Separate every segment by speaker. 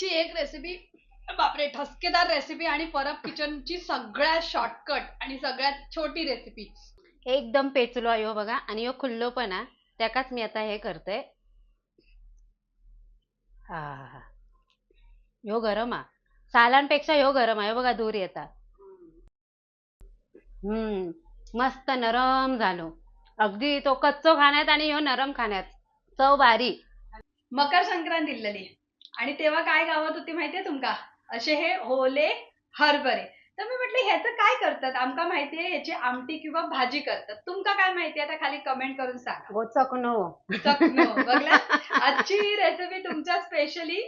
Speaker 1: आजची एक रेसिपी बापरे ठसकेदार रेसिपी आणि परब किचनची सगळ्यात शॉर्टकट आणि सगळ्यात छोटी रेसिपी
Speaker 2: एकदम पेचलो आहे ह्यो बघा आणि ह्यो खुल्लो पण हा त्याकाच मी आता हे करते. हा ह्यो गरम हा सालांपेक्षा ह्यो गरम आहे ह्यो बघा दूर येता. हम्म मस्त नरम झालो. अगदी तो कच्चो खाण्यात आणि ह्यो नरम खाण्यात. चव भारी
Speaker 1: मकर संक्रांत दिलेली. आणि तेव्हा काय गावात होती माहितीये तुमका? असे हे होले हरभरे. तर मी म्हटलं ह्याचं काय करतात? आमका माहितीये ह्याची आमटी किंवा भाजी करतात. तुमका काय माहितीये? आता खाली कमेंट करून सांगा.
Speaker 2: हो चकनो.
Speaker 1: चकनो बघला? आजची ही रेसिपी तुमच्या स्पेशली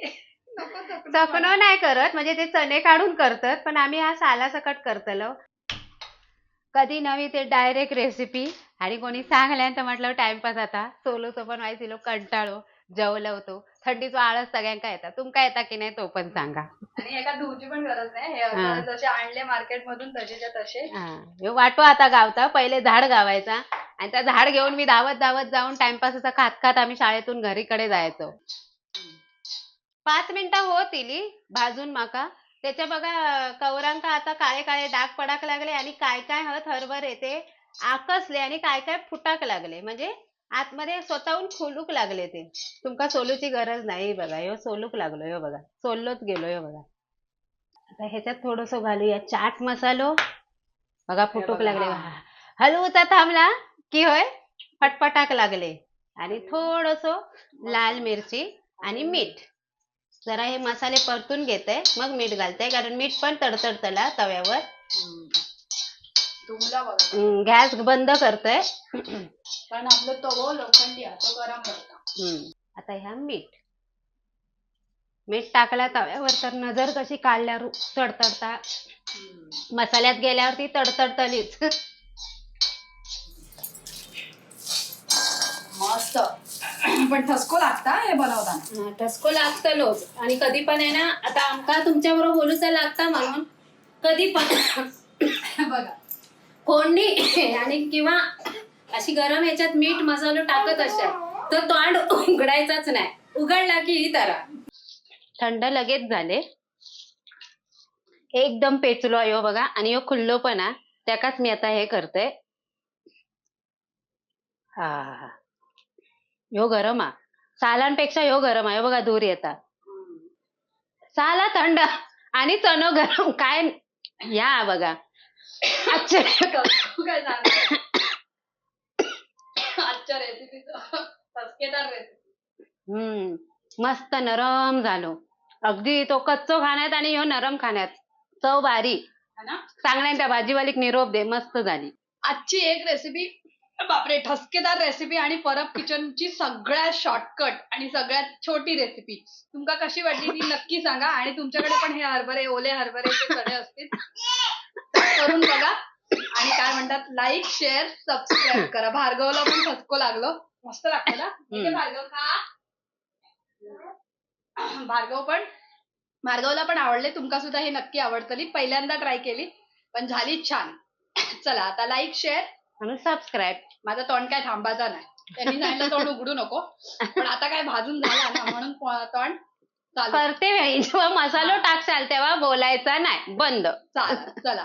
Speaker 1: चकनो.
Speaker 2: नाही करत म्हणजे ते चणे काढून करतात पण आम्ही हा साला सकट करतलो. कधी नवी ते डायरेक्ट रेसिपी आणि कोणी सांगल्यान तर म्हटलं टाइमपास आता. सोलोचं पण माहिती कंटाळो. जेवलं होतो. थंडीचो आळस सगळ्यांका येतात तुमका येता की नाही तो पण सांगा.
Speaker 1: आणि एका धुवची पण गरज नाही. हे
Speaker 2: हा.
Speaker 1: जसे आणले मार्केट मधून तसेच्या तसे.
Speaker 2: हा. ह्यो वाटो आता गावता पहिले झाड गावायचा. आणि त्या झाड घेऊन मी धावत धावत जाऊन टाइमपास असा खात खात आम्ही शाळेतून घरीकडे जायचो. पाच मिनिटं होत इली भाजून माका. त्याच्या बघा कवरांका आता काळे काळे डाग पडाक लागले आणि काय काय हत हरभरे ते आकसले आणि काय काय फुटाक लागले. म्हणजे आतमध्ये स्वतःहून खोलूक लागले ते. तुमका सोलूची गरज नाही बघा. ह्यो सोलूक लागलो ह्यो बघा. सोललोच गेलो ह्यो बघा. आता ह्याच्यात थोडस घालूया चाट मसालो. बघा फुटूक लागले
Speaker 1: हा.
Speaker 2: हलवूचा थांबला की होय? फटफटाक लागले. आणि थोडस लाल मिरची आणि मीठ. जरा हे मसाले परतून घेते. मग मीठ घालते. कारण मीठ पण तडतडतला तव्यावर.
Speaker 1: बघा
Speaker 2: हम्म, गॅस बंद करते
Speaker 1: कारण आपलं तवो लोखंडी आहे तो गरम होता.
Speaker 2: आता ह्या मीठ. मीठ टाकला तव्यावर तर नजर कशी काढल्या तडतडता? मसाल्यात गेल्यावर ती तडतडतलीच.
Speaker 1: मस्त. पण ठसको लागता हे बनवताना?
Speaker 2: ठसको लागतलोच आणि कधी पण आहे ना आता आमका तुमच्या बरोबर बोलूचा लागता म्हणून. कधी पण.
Speaker 1: बघा.
Speaker 2: फोडणी आणि किंवा अशी गरम ह्याच्यात मीठ मसालो टाकत असाल तर तोंड उघडायचाच नाही. उघडला की ही तरा. थंड लगेच झाले. एकदम पेचलो आहे बघा आणि ह्यो खुल्लो पण हा त्याकाच मी आता हे करते. हा यो गरम हा सालांपेक्षा यो गरम आहे बघा दूर येता साला थंड आणि चणो गरम. काय या बघा.
Speaker 1: ठसकेदार रेसिपी
Speaker 2: हम्म. मस्त नरम झालो. अगदी तो कच्चो खाण्यात आणि ह्यो नरम खाण्यात. चव भारी.
Speaker 1: ना?
Speaker 2: चांगल्या त्या भाजीवालीक निरोप दे. मस्त झाली.
Speaker 1: आजची एक रेसिपी बापरे ठसकेदार रेसिपी आणि परब किचनची सगळ्यात शॉर्टकट आणि सगळ्यात छोटी रेसिपी तुमका कशी वाटली ती नक्की सांगा आणि तुमच्याकडे पण हे हरभरे ओले हरभरेचे चणे असतील करून बघा. आणि काय म्हणतात लाईक शेअर सबस्क्राईब करा. भार्गवला पण ठसको लागलो. मस्त लागतं ना? ठीक आहे, भार्गव खा. भार्गव पण भार्गवला पण आवडले. तुमका सुद्धा हे नक्की आवडतली. पहिल्यांदा ट्राय केली पण झाली छान. चला आता लाईक शेअर
Speaker 2: आणि सबस्क्राईब
Speaker 1: माझा तोंड काय थांबायचा नाही. त्यांनी सांगितलं तोंड उघडू नको. पण आता काय भाजून झाला ना म्हणून तोंड
Speaker 2: करते वेळी जेव्हा मसालो टाकशाल तेव्हा बोलायचा नाही. बंद.
Speaker 1: चाल चला.